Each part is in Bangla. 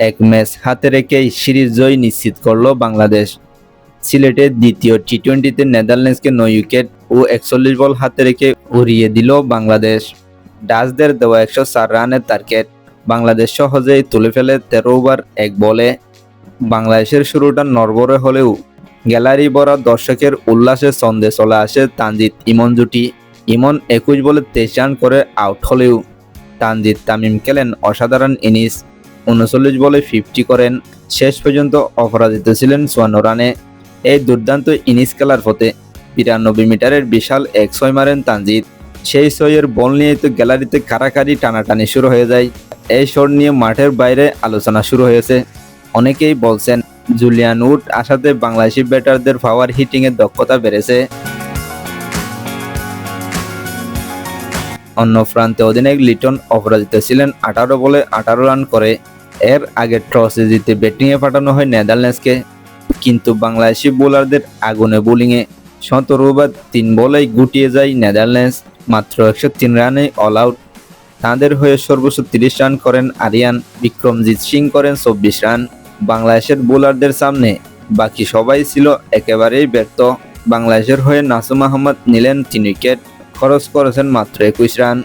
এক ম্যাচ হাতে রেখেই সিরিজ জয় নিশ্চিত করল বাংলাদেশ। সিলেটের দ্বিতীয় টি টোয়েন্টিতে নেদারল্যান্ডসকে নয় উইকেট ও একচল্লিশ বল হাতে রেখে উড়িয়ে দিল বাংলাদেশ। ডাচদের দেওয়া একশো চার রানের টার্গেট। বাংলাদেশ সহজেই তুলে ফেলে তেরো ওভার, এক বলে। বাংলাদেশের শুরুটা নরবরে হলেও গ্যালারি ভরা দর্শকের উল্লাসে ছন্দে চলে আসে তানজিদ ইমন জুটি। ইমন একুশ বলে তেইশ রান করে আউট হলেও তানজিদ তামিম খেলেন অসাধারণ ইনিংস। উনচল্লিশ বলে ফিফটি করেন। শেষ পর্যন্ত অপরাজিত ছিলেন চুয়ান্ন রানে। এই দুর্দান্ত ইনিংস খেলার পথে বিরানব্বই মিটারের বিশাল এক ছয় মারেন তানজিদ। সেই ছয়ের বল নিয়ে তো গ্যালারিতে কারাকারি টানাটানি শুরু হয়ে যায়। এই শট নিয়ে মাঠের বাইরে আলোচনা শুরু হয়েছে। অনেকেই বলছেন, জুলিয়ান উড আসাতে বাংলাদেশি ব্যাটারদের পাওয়ার হিটিংয়ের দক্ষতা বেড়েছে। অন্য প্রান্তে অধিনায়ক লিটন অপরাজিত ছিলেন আঠারো বলে আঠারো রান করে। এর আগে টসে জিতে ব্যাটিংয়ে পাঠানো হয় নেদারল্যান্ডসকে। কিন্তু বাংলাদেশি বোলারদের আগুনে বোলিংয়ে সতেরো ওভার, তিন বলেই গুটিয়ে যায় নেদারল্যান্ডস। মাত্র একশো তিন রানে অল আউট তাঁদের হয়ে সর্বোচ্চ তিরিশ রান করেন আরিয়ান, বিক্রমজিৎ সিং করেন চব্বিশ রান। বাংলাদেশের বোলারদের সামনে বাকি সবাই ছিল একেবারেই ব্যর্থ। বাংলাদেশের হয়ে নাসুম আহমদ নিলেন তিন উইকেট খরচ করেছেন মাত্র একুশ রান।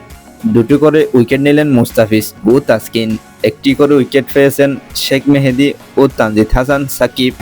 দুটি করে উইকেট নিলেন মুস্তাফিজ ও তাসকিন একটি করে উইকেট পেয়েছেন শেখ মেহেদি ও তানজিদ হাসান সাকিব।